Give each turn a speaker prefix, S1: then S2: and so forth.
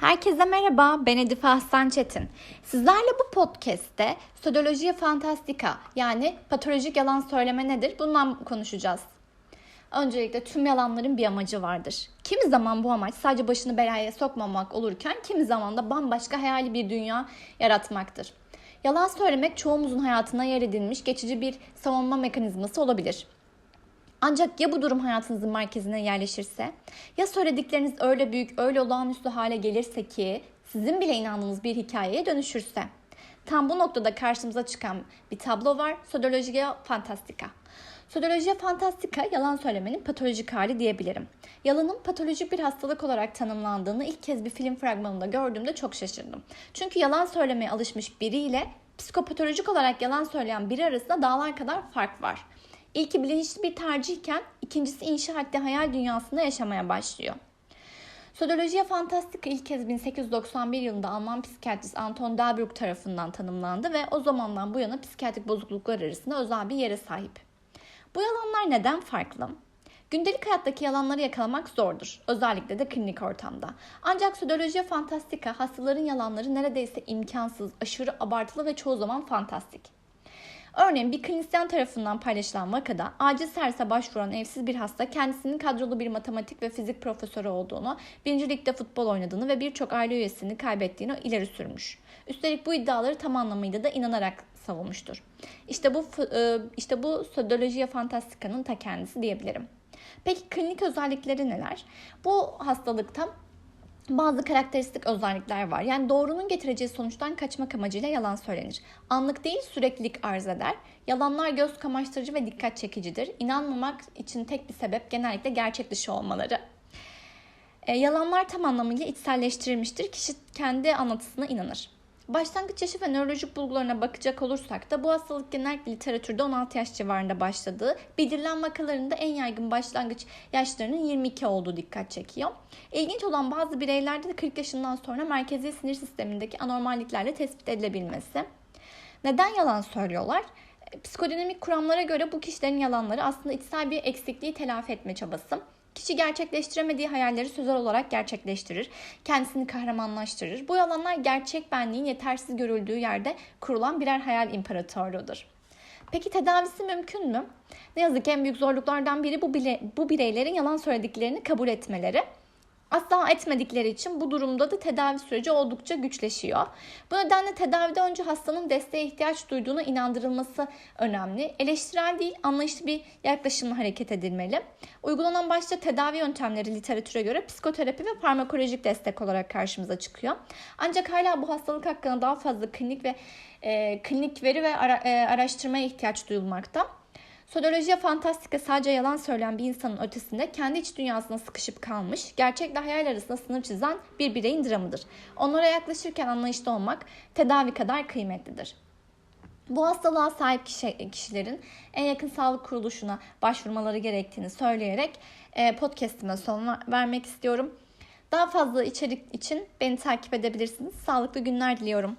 S1: Herkese merhaba, ben Edife Aslan Çetin. Sizlerle bu podcast'te Sodolojiye Fantastika yani patolojik yalan söyleme nedir bundan konuşacağız. Öncelikle tüm yalanların bir amacı vardır. Kimi zaman bu amaç sadece başını belaya sokmamak olurken kimi zaman da bambaşka hayali bir dünya yaratmaktır. Yalan söylemek çoğumuzun hayatına yer edilmiş geçici bir savunma mekanizması olabilir. Ancak ya bu durum hayatınızın merkezine yerleşirse, ya söyledikleriniz öyle büyük, öyle olağanüstü hale gelirse ki sizin bile inandığınız bir hikayeye dönüşürse. Tam bu noktada karşımıza çıkan bir tablo var. Sodolojiya Fantastika. Sodolojiya Fantastika yalan söylemenin patolojik hali diyebilirim. Yalanın patolojik bir hastalık olarak tanımlandığını ilk kez bir film fragmanında gördüğümde çok şaşırdım. Çünkü yalan söylemeye alışmış biriyle psikopatolojik olarak yalan söyleyen biri arasında dağlar kadar fark var. İlki bilinçli bir tercihken ikincisi inşa ettiği hayal dünyasında yaşamaya başlıyor. Sodolojiye Fantastika ilk kez 1891 yılında Alman psikiyatrist Anton Delbrück tarafından tanımlandı ve o zamandan bu yana psikiyatrik bozukluklar arasında özel bir yere sahip. Bu yalanlar neden farklı? Gündelik hayattaki yalanları yakalamak zordur. Özellikle de klinik ortamda. Ancak Sodolojiye Fantastika hastaların yalanları neredeyse imkansız, aşırı abartılı ve çoğu zaman fantastik. Örneğin bir klinisyen tarafından paylaşılan vakada acil servise başvuran evsiz bir hasta kendisinin kadrolu bir matematik ve fizik profesörü olduğunu, birinci ligde futbol oynadığını ve birçok aile üyesini kaybettiğini ileri sürmüş. Üstelik bu iddiaları tam anlamıyla da inanarak savunmuştur. İşte bu e, işte bu sodolojiye fantastikanın ta kendisi diyebilirim. Peki klinik özellikleri neler? Bu hastalıkta bazı karakteristik özellikler var. Yani doğrunun getireceği sonuçtan kaçmak amacıyla yalan söylenir. Anlık değil süreklilik arz eder. Yalanlar göz kamaştırıcı ve dikkat çekicidir. İnanmamak için tek bir sebep genellikle gerçek dışı olmaları. E, yalanlar tam anlamıyla içselleştirilmiştir. Kişi kendi anlatısına inanır. Başlangıç yaşı ve nörolojik bulgularına bakacak olursak da bu hastalık genellikle literatürde 16 yaş civarında başladığı, bildirilen vakalarında en yaygın başlangıç yaşlarının 22 olduğu dikkat çekiyor. İlginç olan bazı bireylerde de 40 yaşından sonra merkezi sinir sistemindeki anormalliklerle tespit edilebilmesi. Neden yalan söylüyorlar? Psikodinamik kuramlara göre bu kişilerin yalanları aslında içsel bir eksikliği telafi etme çabası. Kişi gerçekleştiremediği hayalleri sözel olarak gerçekleştirir, kendisini kahramanlaştırır. Bu yalanlar gerçek benliğin yetersiz görüldüğü yerde kurulan birer hayal imparatorluğudur. Peki tedavisi mümkün mü? Ne yazık ki en büyük zorluklardan biri bu, bile, bu bireylerin yalan söylediklerini kabul etmeleri. Asla etmedikleri için bu durumda da tedavi süreci oldukça güçleşiyor. Bu nedenle tedavide önce hastanın desteğe ihtiyaç duyduğuna inandırılması önemli. Eleştirel değil, anlayışlı bir yaklaşımla hareket edilmeli. Uygulanan başta tedavi yöntemleri literatüre göre psikoterapi ve farmakolojik destek olarak karşımıza çıkıyor. Ancak hala bu hastalık hakkında daha fazla klinik ve e, klinik veri ve ara, e, araştırmaya ihtiyaç duyulmakta. Sodolojiye fantastika sadece yalan söyleyen bir insanın ötesinde kendi iç dünyasına sıkışıp kalmış, gerçekle hayal arasında sınır çizen bir bireyin dramıdır. Onlara yaklaşırken anlayışlı olmak tedavi kadar kıymetlidir. Bu hastalığa sahip kişi, kişilerin en yakın sağlık kuruluşuna başvurmaları gerektiğini söyleyerek e, podcastime son vermek istiyorum. Daha fazla içerik için beni takip edebilirsiniz. Sağlıklı günler diliyorum.